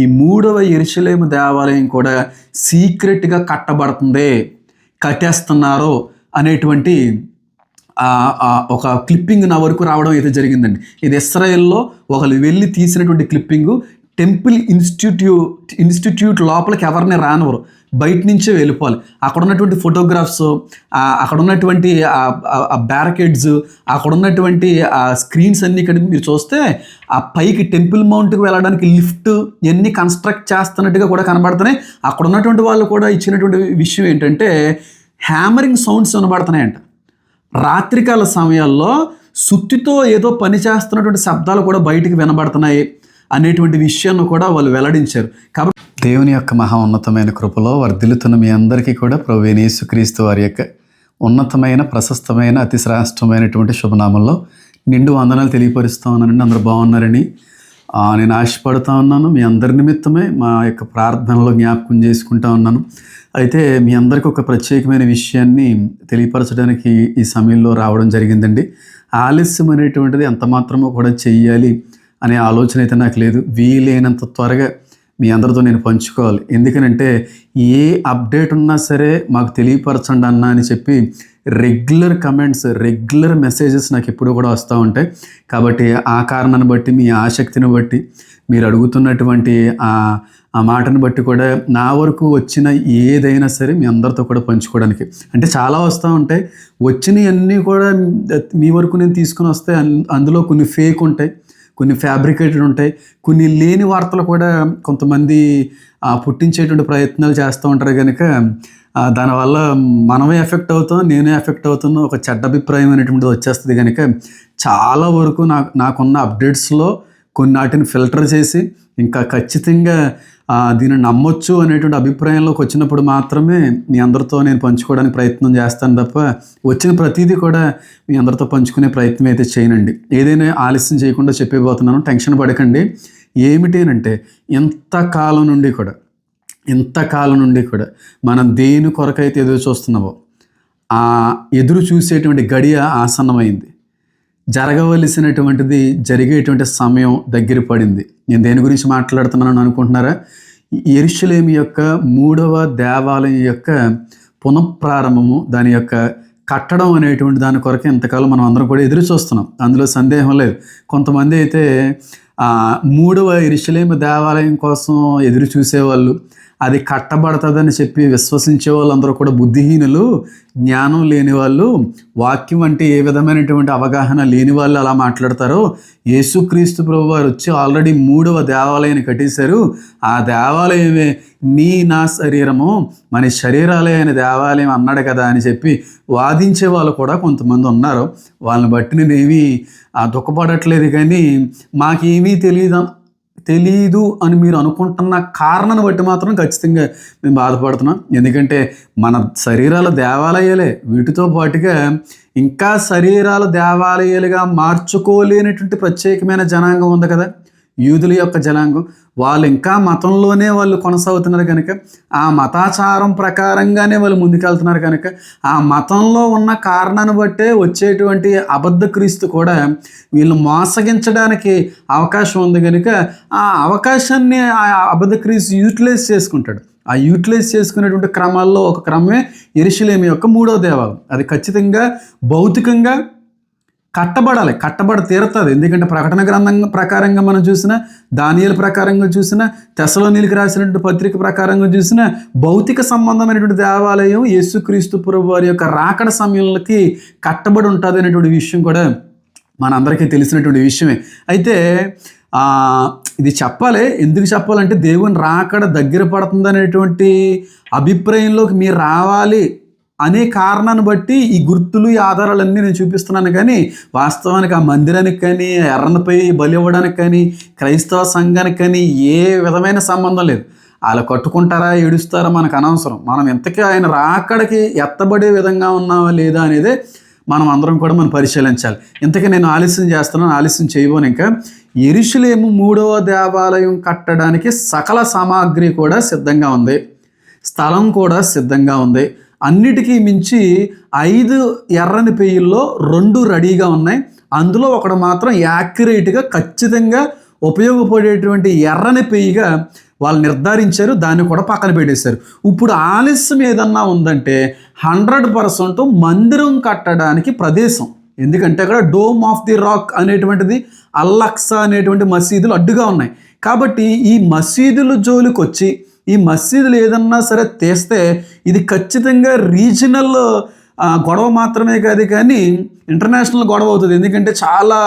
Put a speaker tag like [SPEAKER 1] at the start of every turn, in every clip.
[SPEAKER 1] ఈ మూడవ ఎరుసలేము దేవాలయం కూడా సీక్రెట్గా కట్టబడుతుంది కట్టేస్తున్నారు అనేటువంటి ఒక క్లిప్పింగ్ నా వరకు రావడం అయితే జరిగిందండి. ఇది ఇస్రాయెల్లో ఒకరు వెళ్ళి తీసినటువంటి క్లిప్పింగ్ టెంపుల్ ఇన్స్టిట్యూట్ ఇన్స్టిట్యూట్ లోపలికి ఎవరిని రానివ్వరు. బయట నుంచే వెళ్ళిపోవాలి. అక్కడ ఉన్నటువంటి ఫోటోగ్రాఫ్స్ అక్కడ ఉన్నటువంటి బ్యారకేడ్స్ అక్కడ ఉన్నటువంటి స్క్రీన్స్ అన్ని ఇక్కడ మీరు చూస్తే ఆ పైకి టెంపుల్ మౌంట్కి వెళ్ళడానికి లిఫ్ట్ ఇవన్నీ కన్స్ట్రక్ట్ చేస్తున్నట్టుగా కూడా కనబడుతున్నాయి. అక్కడ ఉన్నటువంటి వాళ్ళు కూడా ఇచ్చినటువంటి విషయం ఏంటంటే హ్యామరింగ్ సౌండ్స్ వినబడుతున్నాయంట. రాత్రికాల సమయాల్లో సుత్తితో ఏదో పని చేస్తున్నటువంటి శబ్దాలు కూడా బయటికి వినబడుతున్నాయి అనేటువంటి విషయాన్ని కూడా వాళ్ళు వెల్లడించారు. కాబట్టి దేవుని యొక్క మహా ఉన్నతమైన కృపలో వర్ధిల్లుతున్న మీ అందరికీ కూడా ప్రభు యేసుక్రీస్తు వారి యొక్క ఉన్నతమైన ప్రశస్తమైన అతి శ్రేష్టమైనటువంటి శుభనామంలో నిండు వందనాలు తెలియపరుస్తూ ఉన్నానండి. అందరూ బాగున్నారని. నేను ఆశపడుతూ ఉన్నాను. మీ అందరి నిమిత్తమే మా యొక్క ప్రార్థనలో జ్ఞాపకం చేసుకుంటా ఉన్నాను. అయితే మీ అందరికీ ఒక ప్రత్యేకమైన విషయాన్ని తెలియపరచడానికి ఈ సమయంలో రావడం జరిగిందండి. ఆలస్యం అనేటువంటిది ఎంత మాత్రమో కూడా చెయ్యాలి అనే ఆలోచన అయితే నాకు లేదు. వీలైనంత త్వరగా మీ అందరితో నేను పంచుకోవాలి. ఎందుకనంటే ఏ అప్డేట్ ఉన్నా సరే మాకు తెలియపరచండి అన్న అని చెప్పి రెగ్యులర్ కమెంట్స్ రెగ్యులర్ మెసేజెస్ నాకు ఎప్పుడు కూడా వస్తూ ఉంటాయి. కాబట్టి ఆ కారణాన్ని బట్టి మీ ఆసక్తిని బట్టి మీరు అడుగుతున్నటువంటి ఆ ఆ మాటను బట్టి కూడా నా వరకు వచ్చిన ఏదైనా సరే మీ అందరితో కూడా పంచుకోవడానికి. అంటే చాలా వస్తూ ఉంటాయి. వచ్చినవన్నీ కూడా మీ వరకు నేను తీసుకుని వస్తే అందులో కొన్ని ఫేక్ ఉంటాయి. కొన్ని ఫ్యాబ్రికేటెడ్ ఉంటాయి. కొన్ని లేని వార్తలు కూడా కొంతమంది పుట్టించేటువంటి ప్రయత్నాలు చేస్తూ ఉంటారు కనుక దానివల్ల మనమే ఎఫెక్ట్ అవుతాం నేనే ఎఫెక్ట్ అవుతాను ఒక చెడ్డ అభిప్రాయం అనేటువంటిది వచ్చేస్తుంది కనుక చాలా వరకు నాకు నాకున్న అప్డేట్స్లో కొన్ని వాటిని ఫిల్టర్ చేసి ఇంకా ఖచ్చితంగా దీన్ని నమ్మొచ్చు అనేటువంటి అభిప్రాయంలోకి వచ్చినప్పుడు మాత్రమే మీ అందరితో నేను పంచుకోవడానికి ప్రయత్నం చేస్తాను తప్ప వచ్చిన ప్రతిదీ కూడా మీ అందరితో పంచుకునే ప్రయత్నం అయితే చేయనండి. ఏదైనా ఆలస్యం చేయకుండా చెప్పిపోతున్నాను టెన్షన్ పడకండి. ఏమిటి అంటే ఎంతకాలం నుండి కూడా ఇంతకాలం నుండి కూడా మనం దేని కొరకైతే ఎదురు చూస్తున్నామో ఆ ఎదురు చూసేటువంటి గడియ ఆసన్నమైంది. జరగవలసినటువంటిది జరిగేటువంటి సమయం దగ్గర పడింది. నేను దేని గురించి మాట్లాడుతున్నాను అనుకుంటున్నారా? ఎరుషలేమి యొక్క మూడవ దేవాలయం యొక్క పునఃప్రారంభము దాని యొక్క కట్టడం అనేటువంటి దాని కొరకు ఇంతకాలం మనం అందరం కూడా ఎదురు చూస్తున్నాం. అందులో సందేహం లేదు. కొంతమంది అయితే మూడవ ఇరుషులేమి దేవాలయం కోసం ఎదురు చూసేవాళ్ళు అది కట్టబడుతుందని చెప్పి విశ్వసించే వాళ్ళందరూ కూడా బుద్ధిహీనులు జ్ఞానం లేని వాళ్ళు వాక్యం అంటే ఏ విధమైనటువంటి అవగాహన లేని వాళ్ళు అలా మాట్లాడతారో యేసుక్రీస్తు ప్రభు వారు వచ్చి ఆల్రెడీ మూడవ దేవాలయాన్ని కట్టేశారు. ఆ దేవాలయమే నీ నా శరీరము మన శరీరాలే అయిన దేవాలయం అన్నాడు కదా అని చెప్పి వాదించే వాళ్ళు కూడా కొంతమంది ఉన్నారు. వాళ్ళని బట్టి నేనేమీ ఆ, దుఃఖపడట్లేదు కానీ మాకేమీ తెలియదు తెలీదు అని మీరు అనుకుంటున్న కారణాన్ని బట్టి మాత్రం ఖచ్చితంగా మేము బాధపడుతున్నాం. ఎందుకంటే మన శరీరాల దేవాలయాలే వీటితో పాటుగా ఇంకా శరీరాల దేవాలయాలుగా మార్చుకోలేనటువంటి ప్రత్యేకమైన జనాంగం ఉంది కదా. యూదుల యొక్క జనాంగం. వాళ్ళు ఇంకా మతంలోనే వాళ్ళు కొనసాగుతున్నారు కనుక ఆ మతాచారం ప్రకారంగానే వాళ్ళు ముందుకెళ్తున్నారు కనుక ఆ మతంలో ఉన్న కారణాన్ని బట్టే వచ్చేటువంటి అబద్ధ క్రీస్తు కూడా వీళ్ళు మోసగించడానికి అవకాశం ఉంది కనుక ఆ అవకాశాన్ని ఆ అబద్ధ క్రీస్తు యూటిలైజ్ చేసుకుంటాడు. ఆ యూటిలైజ్ చేసుకునేటువంటి క్రమాల్లో ఒక క్రమమే ఎరుషలేమి యొక్క మూడో దేవాలయం. అది ఖచ్చితంగా భౌతికంగా కట్టబడాలి. కట్టబడ తీరుతుంది. ఎందుకంటే ప్రకటన గ్రంథం ప్రకారంగా మనం చూసిన దానియల ప్రకారంగా చూసిన తెసలోనీలకు రాసినటువంటి పత్రిక ప్రకారంగా చూసిన భౌతిక సంబంధమైనటువంటి దేవాలయం యేసుక్రీస్తు ప్రభు వారి యొక్క రాకడ సమయంలోకి కట్టబడి ఉంటుంది అనేటువంటి విషయం కూడా మనందరికీ తెలిసినటువంటి విషయమే. అయితే ఇది చెప్పాలి. ఎందుకు చెప్పాలంటే దేవుని రాకడ దగ్గర పడుతుంది అనేటువంటి అభిప్రాయంలోకి మీరు రావాలి. అనే కారణాన్ని బట్టి ఈ గుర్తులు ఈ ఆధారాలన్నీ నేను చూపిస్తున్నాను. కానీ వాస్తవానికి ఆ మందిరానికి కానీ ఎర్రనపై బలి ఇవ్వడానికి కానీ క్రైస్తవ సంఘానికి కానీ ఏ విధమైన సంబంధం లేదు. వాళ్ళు కట్టుకుంటారా ఏడుస్తారా మనకు అనవసరం. మనం ఎంతకీ ఆయన రాకడికి ఎత్తబడే విధంగా ఉన్నావా లేదా అనేది మనం అందరం కూడా మనం పరిశీలించాలి. ఇంతకీ నేను ఆలస్యం చేస్తున్నాను ఆలస్యం చేయబోను ఇంకా. ఎరుషులేము మూడవ దేవాలయం కట్టడానికి సకల సామాగ్రి కూడా సిద్ధంగా ఉంది. స్థలం కూడా సిద్ధంగా ఉంది. అన్నిటికీ మించి ఐదు ఎర్రని పెయ్యిల్లో రెండు రెడీగా ఉన్నాయి. అందులో ఒకటి మాత్రం యాక్యురేట్గా ఖచ్చితంగా ఉపయోగపడేటువంటి ఎర్రని పెయ్యిగా వాళ్ళు నిర్ధారించారు. దాన్ని కూడా పక్కన పెట్టేశారు. ఇప్పుడు ఆలస్యం ఏదన్నా ఉందంటే హండ్రెడ్ పర్సెంట్ మందిరం కట్టడానికి ప్రదేశం. ఎందుకంటే అక్కడ డోమ్ ఆఫ్ ది రాక్ అనేటువంటిది అల్లక్సా అనేటువంటి మసీదులు అడ్డుగా ఉన్నాయి. కాబట్టి ఈ మసీదుల జోలికి వచ్చి ఈ మసీదులు ఏదన్నా సరే తీస్తే ఇది ఖచ్చితంగా రీజనల్ గొడవ మాత్రమే కాదు కానీ ఇంటర్నేషనల్ గొడవ అవుతుంది. ఎందుకంటే చాలా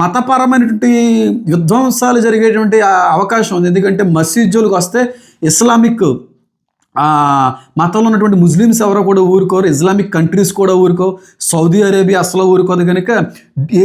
[SPEAKER 1] మతపరమైనటువంటి విధ్వంసాలు జరిగేటువంటి అవకాశం ఉంది. ఎందుకంటే మసీద్ వస్తే ఇస్లామిక్ మతంలో ఉన్నటువంటి ముస్లిమ్స్ ఎవరో కూడా ఊరుకోరు. ఇస్లామిక్ కంట్రీస్ కూడా ఊరుకో సౌదీ అరేబియా అసలు ఊరుకోదు కనుక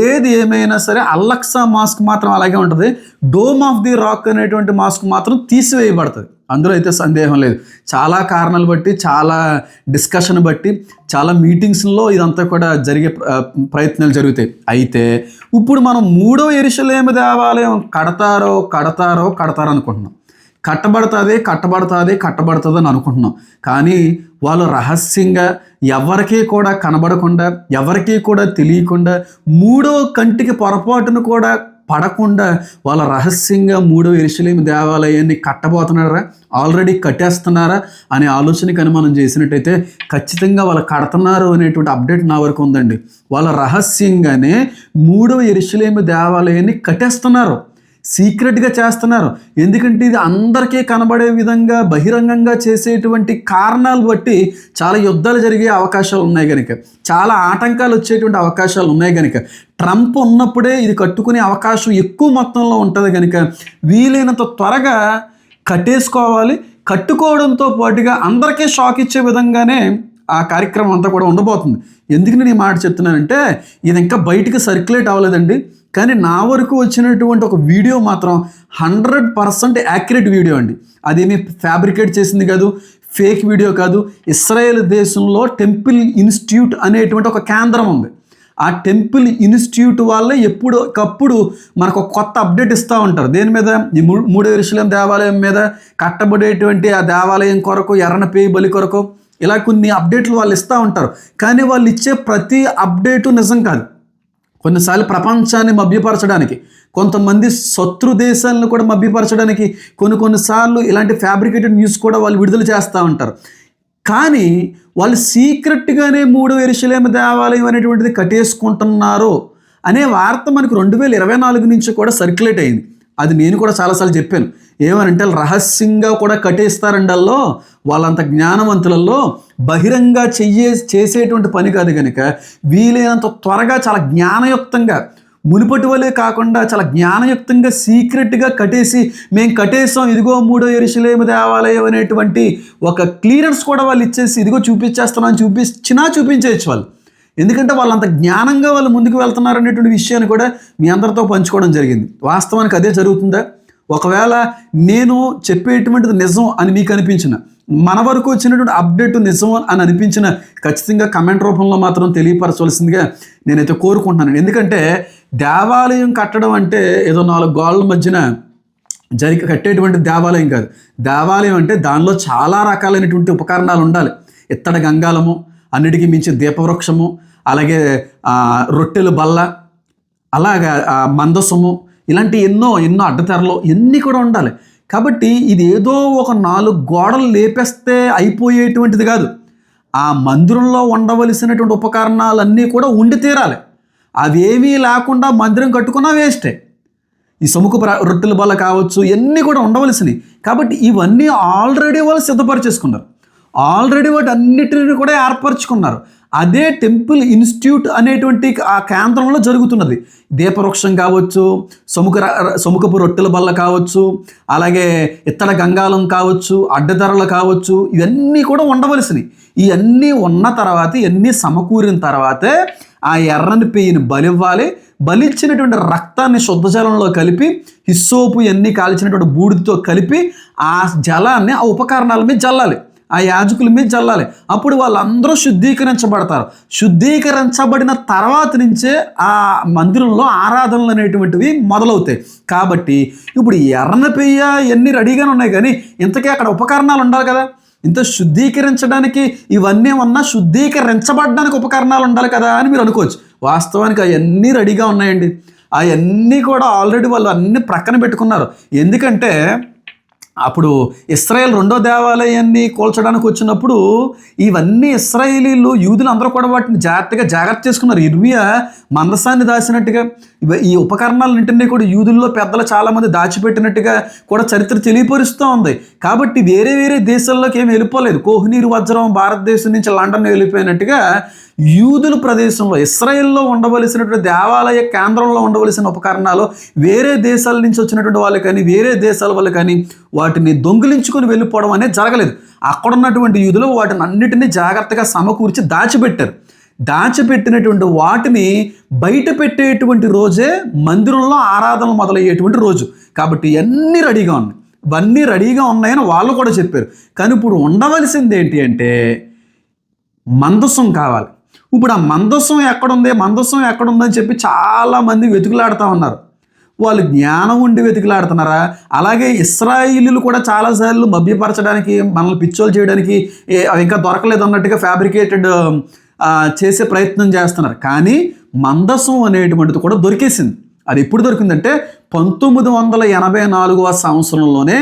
[SPEAKER 1] ఏది ఏమైనా సరే అల్లక్సా మాస్క్ మాత్రం అలాగే ఉంటుంది. డోమ్ ఆఫ్ ది రాక్ అనేటువంటి మాస్క్ మాత్రం తీసివేయబడుతుంది. అందులో అయితే సందేహం లేదు. చాలా కారణాలు బట్టి చాలా డిస్కషన్ బట్టి చాలా మీటింగ్స్లో ఇదంతా కూడా జరిగే ప్ర- ప్రయత్నాలు జరుగుతాయి. అయితే ఇప్పుడు మనం మూడో ఎరుసలేమి దేవాలయం కడతారో కడతారో కడతారో అనుకుంటున్నాం. కట్టబడుతుంది కట్టబడుతుంది కట్టబడుతుంది అని అనుకుంటున్నాం. కానీ వాళ్ళు రహస్యంగా ఎవరికీ కూడా కనబడకుండా ఎవరికీ కూడా తెలియకుండా మూడో కంటికి పొరపాటును కూడా పడకుండా వాళ్ళ రహస్యంగా మూడవ ఎరుసలేం దేవాలయాన్ని కట్టబోతున్నారా? ఆల్రెడీ కట్టేస్తున్నారా? అనే ఆలోచన కానీ మనం చేసినట్టయితే ఖచ్చితంగా వాళ్ళు కడుతున్నారు అనేటువంటి అప్డేట్ నా వరకు ఉందండి. వాళ్ళ రహస్యంగానే మూడవ ఇరుషులేమి దేవాలయాన్ని కట్టేస్తున్నారు. సీక్రెట్గా చేస్తున్నారు. ఎందుకంటే ఇది అందరికీ కనబడే విధంగా బహిరంగంగా చేసేటువంటి కారణాలు బట్టి చాలా యుద్ధాలు జరిగే అవకాశాలు ఉన్నాయి కనుక చాలా ఆటంకాలు వచ్చేటువంటి అవకాశాలు ఉన్నాయి కనుక ట్రంప్ ఉన్నప్పుడే ఇది కట్టుకునే అవకాశం ఎక్కువ మొత్తంలో ఉంటుంది కనుక వీలైనంత త్వరగా కట్టేసుకోవాలి. కట్టుకోవడంతో పాటుగా అందరికీ షాక్ ఇచ్చే విధంగానే ఆ కార్యక్రమం అంతా కూడా ఉండబోతుంది. ఎందుకు నేను ఈ మాట చెప్తున్నానంటే ఇది ఇంకా బయటికి సర్క్యులేట్ అవ్వలేదండి. కానీ నా వరకు వచ్చినటువంటి ఒక వీడియో మాత్రం హండ్రెడ్ పర్సెంట్ యాక్యురేట్ వీడియో అండి. అదేమి ఫ్యాబ్రికేట్ చేసింది కాదు ఫేక్ వీడియో కాదు. ఇస్రాయేల్ దేశంలో టెంపుల్ ఇన్స్టిట్యూట్ అనేటువంటి ఒక కేంద్రం ఉంది. ఆ టెంపుల్ ఇన్స్టిట్యూట్ వాళ్ళే ఎప్పుడు ఒకప్పుడు మనకు కొత్త అప్డేట్ ఇస్తూ ఉంటారు. దేని మీద? ఈ మూ- మూడో విషయం దేవాలయం మీద కట్టబడేటువంటి ఆ దేవాలయం కొరకు ఎర్రన పేయి బలి కొరకు ఇలా కొన్ని అప్డేట్లు వాళ్ళు ఇస్తూ ఉంటారు. కానీ వాళ్ళు ఇచ్చే ప్రతి అప్డేటు నిజం కాదు. కొన్నిసార్లు ప్రపంచాన్ని మభ్యపరచడానికి కొంతమంది శత్రు దేశాలను కూడా మభ్యపరచడానికి కొన్ని కొన్నిసార్లు ఇలాంటి ఫ్యాబ్రికేటెడ్ న్యూస్ కూడా వాళ్ళు విడుదల చేస్తూ ఉంటారు. కానీ వాళ్ళు సీక్రెట్గానే మూడు ఎరుశలేమ దేవాలయం అనేటువంటిది కట్టేసుకుంటున్నారు అనే వార్త మనకు రెండు వేల ఇరవై నాలుగు నుంచి కూడా సర్క్యులేట్ అయింది. అది నేను కూడా చాలాసార్లు చెప్పాను. ఏమనంటే రహస్యంగా కూడా కట్టేస్తారండల్లో వాళ్ళంత జ్ఞానవంతులలో బహిరంగ చెయ్యే చేసేటువంటి పని కాదు కనుక వీలైనంత త్వరగా చాలా జ్ఞానయుక్తంగా మునుపటి వలే కాకుండా చాలా జ్ఞానయుక్తంగా సీక్రెట్గా కట్టేసి మేము కట్టేసాం ఇదిగో మూడో ఎరుసలేము దేవాలయం అనేటువంటి ఒక క్లియరెన్స్ కూడా వాళ్ళు ఇచ్చేసి ఇదిగో చూపించేస్తున్నాం చూపించినా చూపించేయచ్చు వాళ్ళు. ఎందుకంటే వాళ్ళంత జ్ఞానంగా వాళ్ళు ముందుకు వెళ్తున్నారు అనేటువంటి విషయాన్ని కూడా మీ అందరితో పంచుకోవడం జరిగింది. వాస్తవానికి అదే జరుగుతుందా? ఒకవేళ నేను చెప్పేటువంటిది నిజం అని మీకు అనిపించిన మన వరకు వచ్చినటువంటి అప్డేట్ నిజం అని అనిపించిన ఖచ్చితంగా కమెంట్ రూపంలో మాత్రం తెలియపరచవలసిందిగా నేనైతే కోరుకుంటున్నాను. ఎందుకంటే దేవాలయం కట్టడం అంటే ఏదో నాలుగు గోళ్ళ మధ్యన జరిగి కట్టేటువంటి దేవాలయం కాదు. దేవాలయం అంటే దానిలో చాలా రకాలైనటువంటి ఉపకరణాలు ఉండాలి. ఇత్తడి గంగాలము అన్నిటికీ మించి దీపవృక్షము అలాగే రొట్టెలు బల్ల అలాగా మందసము ఇలాంటి ఎన్నో ఎన్నో అడ్డతెరలు ఎన్ని కూడా ఉండాలి. కాబట్టి ఇది ఏదో ఒక నాలుగు గోడలు లేపేస్తే అయిపోయేటువంటిది కాదు. ఆ మందిరంలో ఉండవలసినటువంటి ఉపకరణాలన్నీ కూడా ఉండి తీరాలి. అవేమీ లేకుండా మందిరం కట్టుకున్నా వేస్టే. ఈ సముఖ ప్ర- రొట్టెల బల్ల కావచ్చు ఇవన్నీ కూడా ఉండవలసినవి. కాబట్టి ఇవన్నీ ఆల్రెడీ వాళ్ళు సిద్ధపరిచేసుకున్నారు. ఆల్రెడీ వాటి అన్నిటిని కూడా ఏర్పరచుకున్నారు. అదే టెంపుల్ ఇన్స్టిట్యూట్ అనేటువంటి ఆ కేంద్రంలో జరుగుతున్నది. దీపవృక్షం కావచ్చు సముఖ ర- సముఖపు రొట్టెల బల్ల కావచ్చు అలాగే ఇత్తడ గంగాలం కావచ్చు అడ్డధరలు కావచ్చు ఇవన్నీ కూడా ఉండవలసినవి. ఇవన్నీ ఉన్న తర్వాత ఇవన్నీ సమకూరిన తర్వాతే ఆ ఎర్రని పెయ్యిని బలివ్వాలి. బలిచ్చినటువంటి రక్తాన్ని శుద్ధ జలంలో కలిపి హిస్సోపు ఇవన్నీ కాల్చినటువంటి బూడిదతో కలిపి ఆ జలాన్ని ఆ ఉపకరణాల మీద జల్లాలి. ఆ యాజకుల మీద చల్లాలి అప్పుడు వాళ్ళందరూ శుద్ధీకరించబడతారు. శుద్ధీకరించబడిన తర్వాత నుంచే ఆ మందిరంలో ఆరాధనలు అనేటువంటివి మొదలవుతాయి. కాబట్టి ఇప్పుడు ఎర్రన పెయ్య ఎన్ని రెడీగానే ఉన్నాయి కానీ ఇంతకీ అక్కడ ఉపకరణాలు ఉండాలి కదా. ఇంత శుద్ధీకరించడానికి ఇవన్నీ ఉన్నా శుద్ధీకరించబడడానికి ఉపకరణాలు ఉండాలి కదా అని మీరు అనుకోవచ్చు. వాస్తవానికి అవన్నీ రెడీగా ఉన్నాయండి. అవన్నీ కూడా ఆల్రెడీ వాళ్ళు అన్ని ప్రక్కన పెట్టుకున్నారు. ఎందుకంటే అప్పుడు ఇస్రాయేల్ రెండో దేవాలయాన్ని కూల్చడానికి వచ్చినప్పుడు ఇవన్నీ ఇస్రాయేలీలు యూదులు అందరూ కూడా వాటిని జాగ్రత్తగా జాగ్రత్త చేసుకున్నారు. ఇర్మియా మందసాన్ని దాచినట్టుగా ఈ ఉపకరణాలన్నింటినీ కూడా యూదుల్లో పెద్దలు చాలామంది దాచిపెట్టినట్టుగా కూడా చరిత్ర తెలియపరుస్తూ ఉంది. కాబట్టి వేరే వేరే దేశాల్లోకి ఏమి వెళ్ళిపోలేదు. కోహినీరు వజ్రం భారతదేశం నుంచి లండన్ వెళ్ళిపోయినట్టుగా యూదుల ప్రదేశంలో ఇస్రాయెల్లో ఉండవలసినటువంటి దేవాలయ కేంద్రంలో ఉండవలసిన ఉపకరణాలు వేరే దేశాల నుంచి వచ్చినటువంటి వాళ్ళు కానీ వేరే దేశాల వాళ్ళు కానీ వాటిని దొంగిలించుకొని వెళ్ళిపోవడం అనేది జరగలేదు. అక్కడ ఉన్నటువంటి యూదులు వాటిని అన్నిటినీ జాగ్రత్తగా సమకూర్చి దాచిపెట్టారు. దాచిపెట్టినటువంటి వాటిని బయట పెట్టేటువంటి రోజే మందిరంలో ఆరాధనలు మొదలయ్యేటువంటి రోజు. కాబట్టి అన్నీ రెడీగా ఉన్నాయి. ఇవన్నీ రెడీగా ఉన్నాయని వాళ్ళు కూడా చెప్పారు. కానీ ఇప్పుడు ఉండవలసింది ఏంటి అంటే మందసం కావాలి. ఇప్పుడు ఆ మందస్సం ఎక్కడుంది? మందస్సం ఎక్కడుందని చెప్పి చాలామంది వెతుకులాడుతూ ఉన్నారు. వాళ్ళు జ్ఞానం ఉండి వెతికిలాడుతున్నారా? అలాగే ఇస్రాయిలీలు కూడా చాలాసార్లు మభ్యపరచడానికి మనల్ని పిచ్చోలు చేయడానికి ఇంకా దొరకలేదు అన్నట్టుగా ఫ్యాబ్రికేటెడ్ చేసే ప్రయత్నం చేస్తున్నారు. కానీ మందసం అనేటువంటిది కూడా దొరికేసింది. అది ఎప్పుడు దొరికిందంటే పంతొమ్మిది వందల ఎనభై నాలుగవ సంవత్సరంలోనే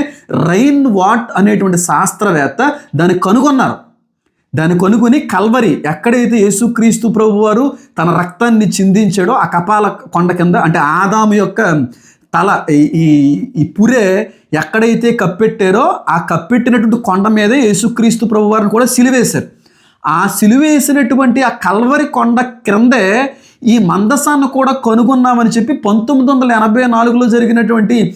[SPEAKER 1] రైన్ వాట్ అనేటువంటి శాస్త్రవేత్త దాన్ని కనుగొన్నారు. దాన్ని కొనుక్కుని కల్వరి ఎక్కడైతే యేసుక్రీస్తు ప్రభు వారు తన రక్తాన్ని చిందించాడో ఆ కపాల కొండ కింద అంటే ఆదాము యొక్క తల ఈ- ఈ ఈ పురే ఎక్కడైతే కప్పెట్టారో ఆ కప్పెట్టినటువంటి కొండ మీదే యేసుక్రీస్తు ప్రభు వారిని కూడా సిలివేశారు. ఆ సిలువేసినటువంటి ఆ కల్వరి కొండ క్రిందే ఈ మందసాన్ని కూడా కనుగొన్నామని చెప్పి పంతొమ్మిది వందల ఎనభై నాలుగులో జరిగినటువంటి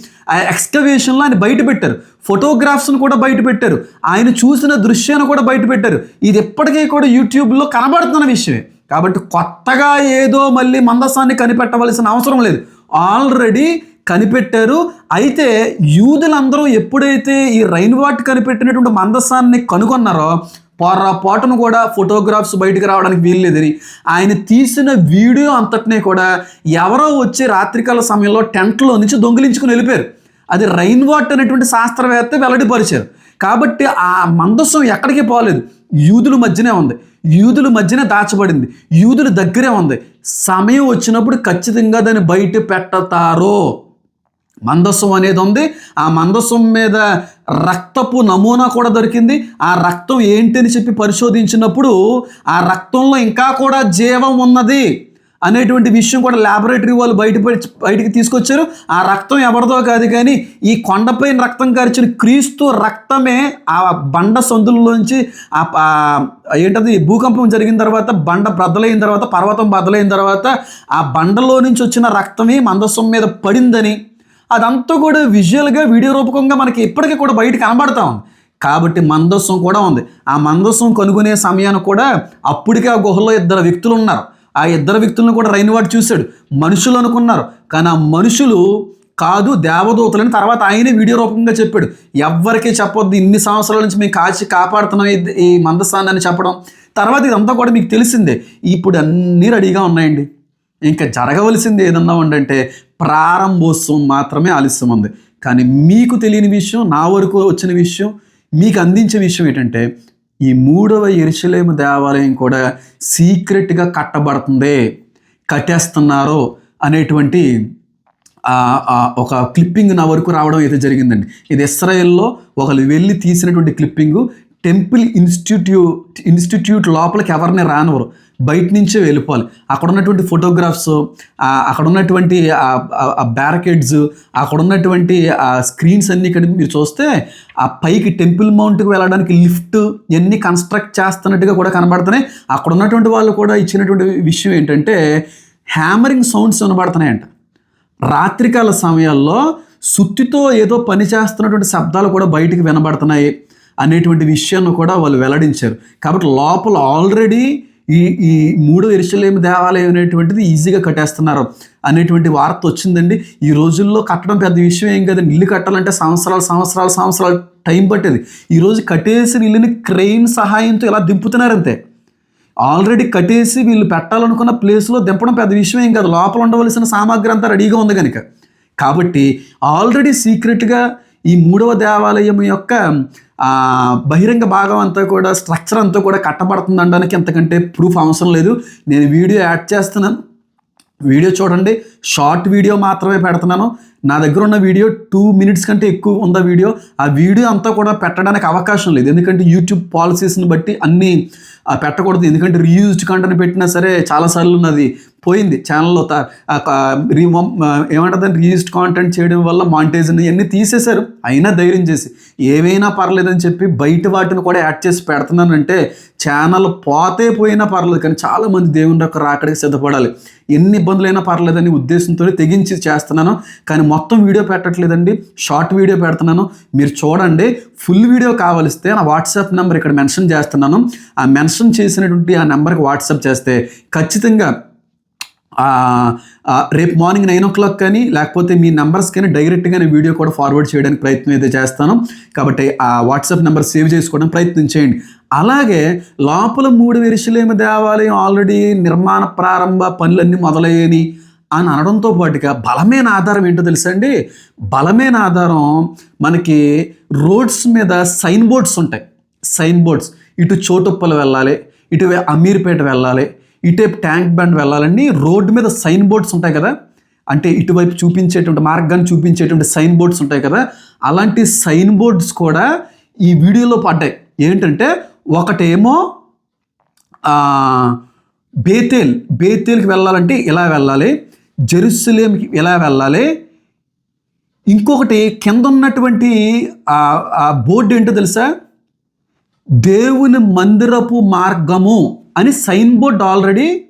[SPEAKER 1] ఎక్స్కవేషన్లో ఆయన బయట పెట్టారు. ఫోటోగ్రాఫ్స్ను కూడా బయట పెట్టారు. ఆయన చూసిన దృశ్యాన్ని కూడా బయట పెట్టారు. ఇది ఎప్పటికీ కూడా యూట్యూబ్లో కనబడుతున్న విషయమే. కాబట్టి కొత్తగా ఏదో మళ్ళీ మందసాన్ని కనిపెట్టవలసిన అవసరం లేదు. ఆల్రెడీ కనిపెట్టారు. అయితే యూదులందరూ ఎప్పుడైతే ఈ రైన్ వాట్ కనిపెట్టినటువంటి మందసాన్ని కనుగొన్నారో పొరపాటును కూడా ఫోటోగ్రాఫ్స్ బయటకు రావడానికి వీల్లేదని ఆయన తీసిన వీడియో అంతటినే కూడా ఎవరో వచ్చి రాత్రికాల సమయంలో టెంట్లో నుంచి దొంగిలించుకుని వెళ్ళిపోయారు. అది రైన్ వాట్ అనేటువంటి శాస్త్రవేత్త వెల్లడిపరిచారు. కాబట్టి ఆ మందస్సం ఎక్కడికి పోలేదు. యూదుల మధ్యనే ఉంది. యూదుల మధ్యనే దాచబడింది. యూదుల దగ్గరే ఉంది. సమయం వచ్చినప్పుడు ఖచ్చితంగా దాన్ని బయట పెట్టతారో. మందస్సం అనేది ఉంది. ఆ మందస్సం మీద రక్తపు నమూనా కూడా దొరికింది. ఆ రక్తం ఏంటి అని చెప్పి పరిశోధించినప్పుడు ఆ రక్తంలో ఇంకా కూడా జీవం ఉన్నది అనేటువంటి విషయం కూడా ల్యాబొరేటరీ వాళ్ళు బయట బయటికి తీసుకొచ్చారు. ఆ రక్తం ఎవరిదో కాదు కానీ ఈ కొండపైన రక్తం కార్చిన క్రీస్తు రక్తమే ఆ బండ సందుల్లోంచి ఆ ఏంటది భూకంపం జరిగిన తర్వాత బండ బద్దలైన తర్వాత పర్వతం బద్దలైన తర్వాత ఆ బండలో నుంచి వచ్చిన రక్తమే మందస్సం మీద పడిందని అదంతా కూడా విజువల్గా వీడియో రూపకంగా మనకి ఇప్పటికీ కూడా బయట కనబడతా ఉంది. కాబట్టి మందస్సం కూడా ఉంది. ఆ మందస్సం కనుగొనే సమయాన్ని కూడా అప్పటికే ఆ గుహలో ఇద్దరు వ్యక్తులు ఉన్నారు. ఆ ఇద్దరు వ్యక్తులను కూడా రైన్వాడ్ చూశాడు. మనుషులు అనుకున్నారు. కానీ ఆ మనుషులు కాదు దేవదూతలని తర్వాత ఆయనే వీడియో రూపంగా చెప్పాడు. ఎవ్వరికీ చెప్పొద్దు. ఇన్ని సంవత్సరాల నుంచి మేము కాచి కాపాడుతున్నాం ఈ- ఈ మందస్థాన్ని అని చెప్పడం. తర్వాత ఇదంతా కూడా మీకు తెలిసిందే. ఇప్పుడు అన్నీ రెడీగా ఉన్నాయండి. ఇంకా జరగవలసింది ఏదన్నా ఉండంటే ప్రారంభోత్సవం మాత్రమే ఆలస్యం ఉంది. కానీ మీకు తెలియని విషయం నా వరకు వచ్చిన విషయం మీకు అందించే విషయం ఏంటంటే ఈ మూడవ ఎరుసలేము దేవాలయం కూడా సీక్రెట్గా కట్టబడుతుంది కట్టేస్తున్నారు అనేటువంటి ఒక క్లిప్పింగ్ నా వరకు రావడం అయితే జరిగిందండి. ఇది ఇస్రాయెల్లో ఒకరు వెళ్ళి తీసినటువంటి క్లిప్పింగు టెంపుల్ ఇన్స్టిట్యూట్ ఇన్స్టిట్యూట్ లోపలికి ఎవరిని రానివ్వరు. బయట నుంచే వెళ్ళిపోవాలి. అక్కడ ఉన్నటువంటి ఫోటోగ్రాఫ్స్ అక్కడ ఉన్నటువంటి ఆ బ్యారకేడ్స్ అక్కడ ఉన్నటువంటి స్క్రీన్స్ అన్ని ఇక్కడ మీరు చూస్తే ఆ పైకి టెంపుల్ మౌంట్కి వెళ్ళడానికి లిఫ్ట్ ఎన్ని కన్స్ట్రక్ట్ చేస్తున్నట్టుగా కూడా కనబడుతున్నాయి. అక్కడ ఉన్నటువంటి వాళ్ళు కూడా ఇచ్చినటువంటి విషయం ఏంటంటే హ్యామరింగ్ సౌండ్స్ వినబడుతున్నాయంట. రాత్రికాల సమయాల్లో సుత్తితో ఏదో పని చేస్తున్నటువంటి శబ్దాలు కూడా బయటికి వినబడుతున్నాయి అనేటువంటి విషయాన్ని కూడా వాళ్ళు వెల్లడించారు. కాబట్టి లోపల ఆల్రెడీ ఈ ఈ మూడో ఎరుసలేమి దేవాలయం అనేటువంటిది ఈజీగా కట్టేస్తున్నారు అనేటువంటి వార్త వచ్చిందండి. ఈ రోజుల్లో కట్టడం పెద్ద విషయం ఏం కదండి. ఇల్లు కట్టాలంటే సంవత్సరాలు సంవత్సరాలు సంవత్సరాలు టైం పట్టేది. ఈరోజు కట్టేసిన ఇల్లుని క్రెయిన్ సహాయంతో ఇలా దింపుతున్నారంతే? ఆల్రెడీ కట్టేసి వీళ్ళు పెట్టాలనుకున్న ప్లేస్లో దింపడం పెద్ద విషయం ఏం కాదు. లోపల ఉండవలసిన సామాగ్రి అంతా రెడీగా ఉంది కనుక కాబట్టి ఆల్రెడీ సీక్రెట్గా ఈ మూడవ దేవాలయం యొక్క బహిరంగ భాగం అంతా కూడా స్ట్రక్చర్ అంతా కూడా కట్టబడుతుంది అనడానికి ఎంతకంటే ప్రూఫ్ అవసరం లేదు. నేను వీడియో యాడ్ చేస్తున్నాను. వీడియో చూడండి. షార్ట్ వీడియో మాత్రమే పెడుతున్నాను. నా దగ్గర ఉన్న వీడియో టూ మినిట్స్ కంటే ఎక్కువ ఉందా వీడియో? ఆ వీడియో అంతా కూడా పెట్టడానికి అవకాశం లేదు. ఎందుకంటే యూట్యూబ్ పాలసీస్ని బట్టి అన్నీ పెట్టకూడదు. ఎందుకంటే రీయూజ్డ్ కంటెంట్ పెట్టినా సరే చాలాసార్లు నాది పోయింది ఛానల్లో త- ఆ క- కాంటెంట్ చేయడం వల్ల మాంటేజ్ ఇవన్నీ తీసేశారు. అయినా ధైర్యం చేసి. ఏవైనా పర్లేదని చెప్పి బయట వాటిని కూడా యాడ్ చేసి పెడుతున్నానంటే ఛానల్ పోతే పోయినా పర్లేదు కానీ చాలామంది దేవుని యొక్క రాకడికి సిద్ధపడాలి. ఎన్ని ఇబ్బందులైనా పర్లేదని ఉద్దేశంతో తెగించి చేస్తున్నాను. కానీ మొత్తం వీడియో పెట్టట్లేదండి. షార్ట్ వీడియో పెడుతున్నాను. మీరు చూడండి. ఫుల్ వీడియో కావలిస్తే నా వాట్సాప్ నెంబర్ ఇక్కడ మెన్షన్ చేస్తున్నాను. ఆ మెన్షన్ చేసినటువంటి ఆ నెంబర్కి వాట్సాప్ చేస్తే ఖచ్చితంగా రేపు మార్నింగ్ నైన్ ఓ క్లాక్ కానీ లేకపోతే మీ నెంబర్స్ కానీ డైరెక్ట్గా నేను వీడియో కూడా ఫార్వర్డ్ చేయడానికి ప్రయత్నం అయితే చేస్తాను. కాబట్టి ఆ వాట్సాప్ నెంబర్ సేవ్ చేసుకోవడానికి ప్రయత్నం చేయండి. అలాగే లోపల మూడు విరుషులేమి దేవాలయం ఆల్రెడీ నిర్మాణ ప్రారంభ పనులన్నీ మొదలయ్యాయి అని అనడంతో పాటుగా బలమైన ఆధారం ఏంటో తెలుసా అండి? బలమైన ఆధారం మనకి రోడ్స్ మీద సైన్ బోర్డ్స్ ఉంటాయి. Sign boards. ఇటు చోటుప్పలు వెళ్ళాలి ఇటు అమీర్పేట వెళ్ళాలి ఇటేపు ట్యాంక్ బండ్ వెళ్ళాలని రోడ్డు మీద సైన్ బోర్డ్స్ ఉంటాయి కదా. అంటే ఇటువైపు చూపించేటువంటి మార్గాన్ని చూపించేటువంటి సైన్ బోర్డ్స్ ఉంటాయి కదా. అలాంటి సైన్ బోర్డ్స్ కూడా ఈ వీడియోలో పడ్డాయి. ఏంటంటే ఒకటేమో బేతేల్. బేతేల్కి వెళ్ళాలంటే ఇలా వెళ్ళాలి. జెరూసలేంకి ఇలా వెళ్ళాలి. ఇంకొకటి కింద ఉన్నటువంటి ఆ బోర్డు ఏంటో తెలుసా? దేవుని మందిరపు మార్గము. అని సైన్ బోర్డు ఆల్రెడీ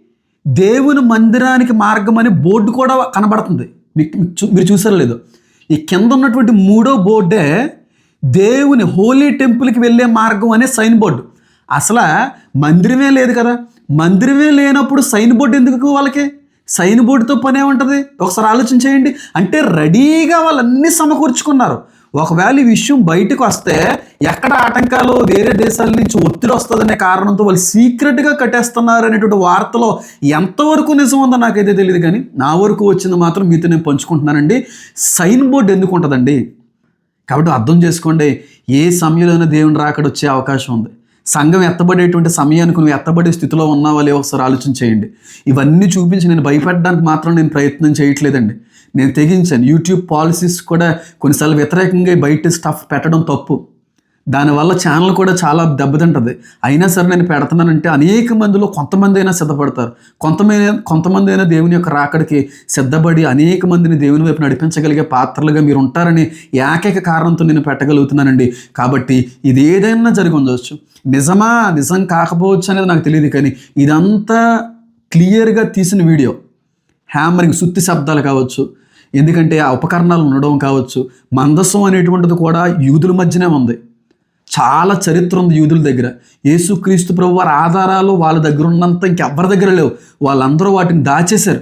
[SPEAKER 1] దేవుని మందిరానికి మార్గం అని బోర్డు కూడా కనబడుతుంది. మీకు చూ- మీరు చూసారో లేదో. ఈ కింద ఉన్నటువంటి మూడో బోర్డే దేవుని హోలీ టెంపుల్కి వెళ్ళే మార్గం అనే సైన్ బోర్డు. అసలు మందిరమే లేదు కదా. మందిరమే లేనప్పుడు సైన్ బోర్డు ఎందుకు వాళ్ళకి? సైన్ బోర్డుతో పనే ఉంటుంది. ఒకసారి ఆలోచన చేయండి. అంటే రెడీగా వాళ్ళు అన్నీ సమకూర్చుకున్నారు. ఒకవేళ ఈ విషయం బయటకు వస్తే ఎక్కడ ఆటంకాలు వేరే దేశాల నుంచి ఒత్తిడి వస్తుందనే కారణంతో వాళ్ళు సీక్రెట్గా కట్టేస్తున్నారు అనేటువంటి వార్తలో ఎంతవరకు నిజం ఉందో నాకైతే తెలియదు కానీ నా వరకు వచ్చింది మాత్రం మీతో నేను పంచుకుంటున్నానండి. సైన్ బోర్డు ఎందుకు ఉంటుందండి? కాబట్టి అర్థం చేసుకోండి ఏ సమయంలోనే దేవుని రాకడ వచ్చే అవకాశం ఉంది. సంఘం ఎత్తబడేటువంటి సమయానికి నువ్వు ఎత్తబడే స్థితిలో ఉన్నావా లేవో ఒకసారి ఆలోచన చేయండి. ఇవన్నీ చూపించి నేను భయపడడానికి మాత్రం నేను ప్రయత్నం చేయట్లేదండి. నేను తెగించాను. యూట్యూబ్ పాలసీస్ కూడా కొన్నిసార్లు వ్యతిరేకంగా బయట స్టఫ్ పెట్టడం తప్పు. దానివల్ల ఛానల్ కూడా చాలా దెబ్బతింటుంది. అయినా సరే నేను పెడుతున్నానంటే అనేక మందిలో కొంతమంది అయినా సిద్ధపడతారు. కొంతమంది కొంతమంది అయినా దేవుని యొక్క రాకడికి సిద్ధపడి అనేక మందిని దేవుని వైపు నడిపించగలిగే పాత్రలుగా మీరు ఉంటారని ఏకైక కారణంతో నేను పెట్టగలుగుతున్నానండి. కాబట్టి ఇది ఏదైనా జరిగి ఉండవచ్చు నిజమా? నిజం కాకపోవచ్చు అనేది నాకు తెలియదు కానీ ఇదంతా క్లియర్గా తీసిన వీడియో హ్యామరింగ్ సుత్తి శబ్దాలు కావచ్చు. ఎందుకంటే ఆ ఉపకరణాలు ఉండడం కావచ్చు. మందస్సం అనేటువంటిది కూడా యూదుల మధ్యనే ఉంది. చాలా చరిత్ర ఉంది యూదుల దగ్గర. యేసుక్రీస్తు ప్రభు వారి ఆధారాలు వాళ్ళ దగ్గర ఉన్నంత ఇంకెవ్వరి దగ్గర లేవు. వాళ్ళందరూ వాటిని దాచేశారు.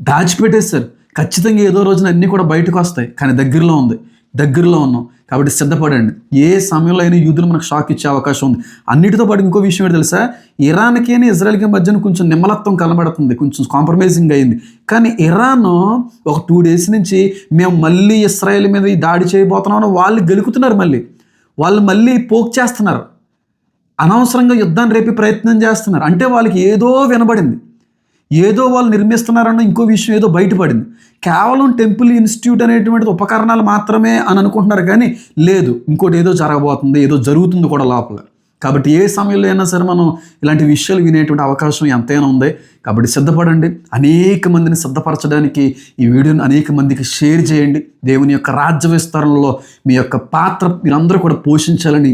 [SPEAKER 1] దాచిపెట్టేశారు. ఖచ్చితంగా ఏదో రోజున అన్నీ కూడా బయటకు వస్తాయి. కానీ దగ్గరలో ఉంది. దగ్గరలో ఉన్నాం. కాబట్టి సిద్ధపడండి. ఏ సమయంలో అయినా యూదులు మనకు షాక్ ఇచ్చే అవకాశం ఉంది. అన్నిటితో పాటు ఇంకో విషయం ఏంటి తెలుసా? ఇరాన్కి ఇజ్రాయెల్కి మధ్యన కొంచెం నిమ్మలత్వం కనబడుతుంది. కొంచెం కాంప్రమైజింగ్ అయింది. కానీ ఇరాన్ ఒక టూ డేస్ నుంచి మేము మళ్ళీ ఇస్రాయేల్ మీద దాడి చేయబోతున్నామని వాళ్ళు గెలుకుతున్నారు మళ్ళీ. వాళ్ళు మళ్ళీ పోక్ చేస్తున్నారు. అనవసరంగా యుద్ధాన్ని రేపే ప్రయత్నం చేస్తున్నారు. అంటే వాళ్ళకి ఏదో వినబడింది. ఏదో వాళ్ళు నిర్మిస్తున్నారన్న ఇంకో విషయం ఏదో బయటపడింది. కేవలం టెంపుల్ ఇన్స్టిట్యూట్ అనేటువంటిది ఉపకరణాలు మాత్రమే అని అనుకుంటున్నారు కానీ లేదు ఇంకోటి ఏదో జరగబోతుంది ఏదో జరుగుతుంది కూడా లోపల. కాబట్టి ఏ సమయంలో అయినా సరే మనం ఇలాంటి విషయాలు వినేటువంటి అవకాశం ఎంతైనా ఉంది. కాబట్టి సిద్ధపడండి అనేక మందిని సిద్ధపరచడానికి ఈ వీడియోని అనేక మందికి షేర్ చేయండి. దేవుని యొక్క రాజ్య విస్తరణలో మీ యొక్క పాత్ర మీరందరూ కూడా పోషించాలని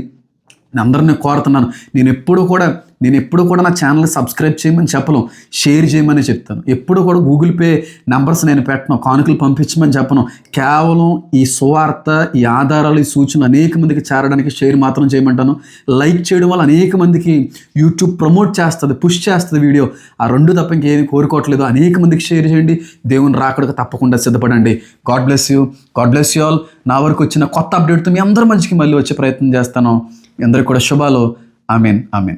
[SPEAKER 1] నేను అందరిని కోరుతున్నాను. నేను ఎప్పుడూ కూడా నేను ఎప్పుడు కూడా నా ఛానల్ సబ్స్క్రైబ్ చేయమని చెప్పను షేర్ చేయమని చెప్తాను. ఎప్పుడు కూడా గూగుల్ పే నెంబర్స్ నేను పెట్టను కానుకలు పంపించమని చెప్పను. కేవలం ఈ సువార్త ఈ ఆధారాలు ఈ సూచనలు అనేక మందికి చేరడానికి షేర్ మాత్రం చేయమంటాను. లైక్ చేయడం వల్ల అనేక మందికి యూట్యూబ్ ప్రమోట్ చేస్తుంది పుష్ చేస్తుంది వీడియో. ఆ రెండు తప్ప ఇంకేమీ కోరుకోవట్లేదు. అనేక మందికి షేర్ చేయండి. దేవుని రాకడకు తప్పకుండా సిద్ధపడండి. God bless you. God bless you all. నా వరకు వచ్చిన కొత్త అప్డేట్తో మీ అందరి మంచికి మళ్ళీ వచ్చే ప్రయత్నం చేస్తాను. అందరికి కూడా శుభాలు. ఆమెన్. ఆమెన్.